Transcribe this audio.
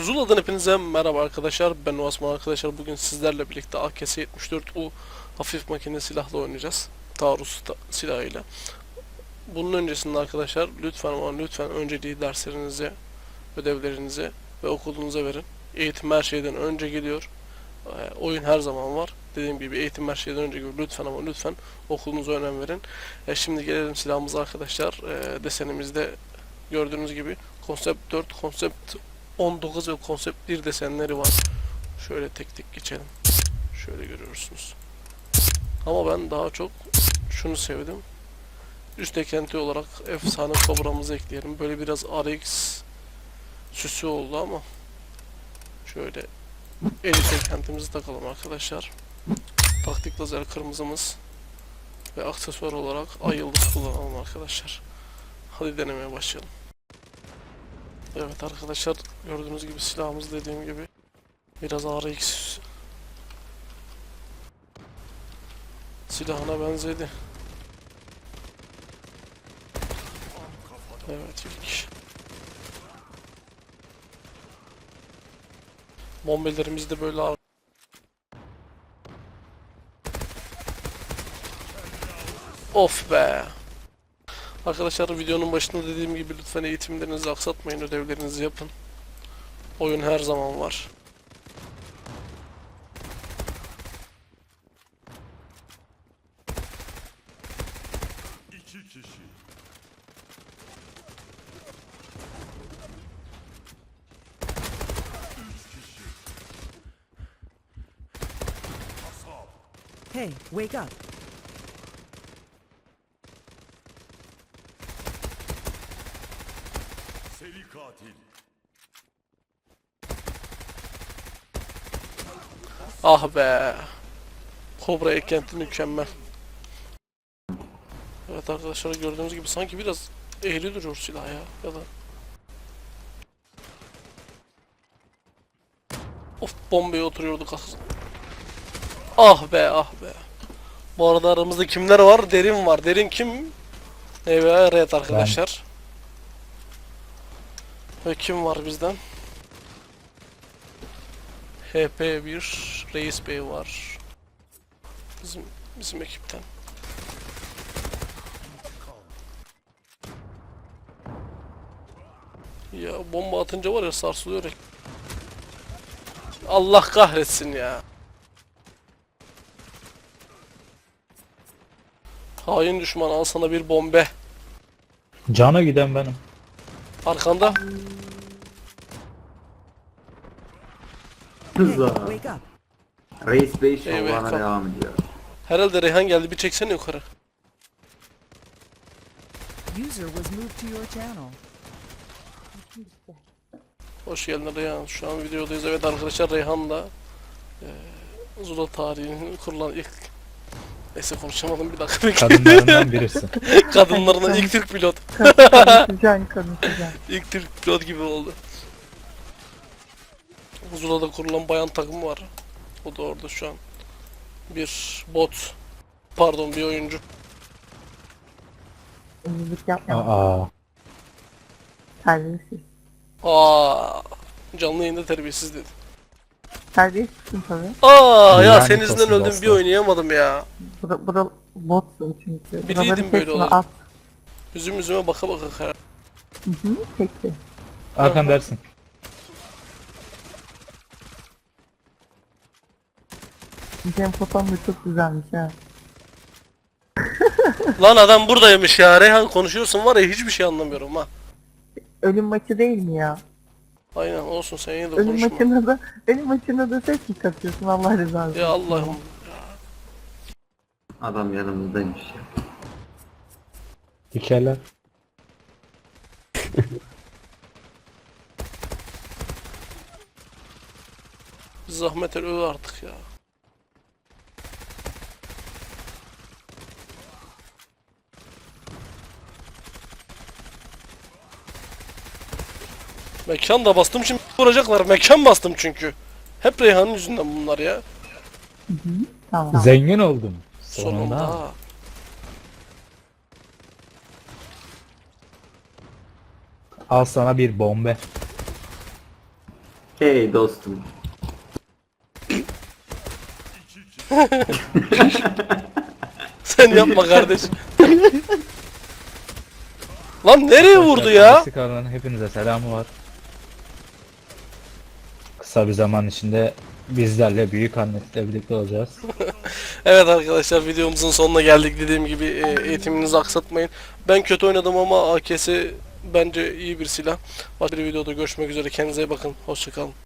Zula'dan hepinize merhaba arkadaşlar. Ben Osman arkadaşlar. Bugün sizlerle birlikte AKS-74U hafif makine silahla oynayacağız. Taarruz ta- silahıyla. Bunun öncesinde arkadaşlar lütfen ama lütfen önceliği derslerinize, ödevlerinize ve okulunuza verin. Eğitim her şeyden önce geliyor. Ee, oyun her zaman var. Dediğim gibi eğitim her şeyden önce geliyor. Lütfen ama lütfen okulunuza önem verin. E, şimdi gelelim silahımıza arkadaşlar. E, desenimizde gördüğünüz gibi konsept 4, konsept 19 ve konsept 1 desenleri var. Şöyle tek tek geçelim. Şöyle görüyorsunuz. Ama ben daha çok şunu sevdim. Üst eklenti olarak efsane kobramızı ekleyelim. Böyle biraz RX süsü oldu ama şöyle elit eklentimizi takalım arkadaşlar. Taktik lazer kırmızımız ve aksesuar olarak ay yıldız kullanalım arkadaşlar. Hadi denemeye başlayalım. Evet arkadaşlar gördüğünüz gibi silahımız dediğim gibi biraz RX silahına benzedi. Evet ilk Bombelerimiz de böyle Of be. Arkadaşlar videonun başında dediğim gibi lütfen eğitimlerinizi aksatmayın, ödevlerinizi yapın. Oyun her zaman var. İki kişi. Hey, wake up. Seri katil. Ah be. Kobra eklenti mükemmel. Evet arkadaşlar gördüğünüz gibi sanki biraz eğri duruyor silah ya. Ya da Of bombaya oturuyorduk az. Ah be ah be. Bu arada aramızda kimler var? Derin var. Derin kim? Evet arkadaşlar. Ve kim var bizden? HP1 Reis Bey var. Bizim bizim ekipten. Ya bomba atınca var ya sarsılıyor. Allah kahretsin ya. Hain düşman al sana bir bombe. Cana giden benim. Arkanda. Hızla. Reis Bey Evet, şovlarına kap- devam ediyor. Herhalde Reyhan geldi bir çeksene yukarı. User was moved to your channel. Hoş geldin Reyhan. Şu an videodayız. Evet arkadaşlar Reyhan da eee Zula tarihinin kurulan ilk Neyse konuşamadım bir dakika bekle. Kadınlarından birisi. Kadınlarından ilk Türk pilot. Konuşacaksın konuşacaksın. İlk Türk pilot gibi oldu. Zula'da kurulan bayan takımı var. O da orada şu an. Bir bot. Pardon bir oyuncu. Müzik yapma. Aa, Terbiyesiz. Aa, canlı yayında terbiyesiz dedi. Terbiyesizsin tabii. Aa ya Yani senin yüzünden toslu öldüm bir oynayamadım ya. Bura, bura botsun çünkü. Biliydim Buraların böyle hepsini olur. At. Üzüm üzüme baka baka karar. Hı hı, peki. Hakan dersin. Cem foton da çok güzelmiş ha. Lan adam buradaymış ya. Reyhan konuşuyorsun var ya hiçbir şey anlamıyorum ha. Ölüm maçı değil mi ya? Aynen olsun sen yine de Ölüm konuşma. da ölüm da ses mi katıyorsun Allah rızası Ya? Allah'ım. Adam yanımızdaymış ya. Dikerler. Zahmet el öl artık ya. Mekan da bastım şimdi vuracaklar. Mekan bastım çünkü. Hep Reyhan'ın yüzünden bunlar ya. Tamam. Zengin oldum. Sonunda. Sonunda. Al sana bir bombe. Hey dostum. Sen yapma kardeş. Lan nereye vurdu ya? Hepinize selamı var. Kısa bir zaman içinde bizlerle büyük annetle birlikte olacağız. Evet arkadaşlar videomuzun sonuna geldik. Dediğim gibi e, eğitiminizi aksatmayın. Ben kötü oynadım ama AKS bence iyi bir silah. Başka bir videoda görüşmek üzere. Kendinize iyi bakın. Hoşçakalın.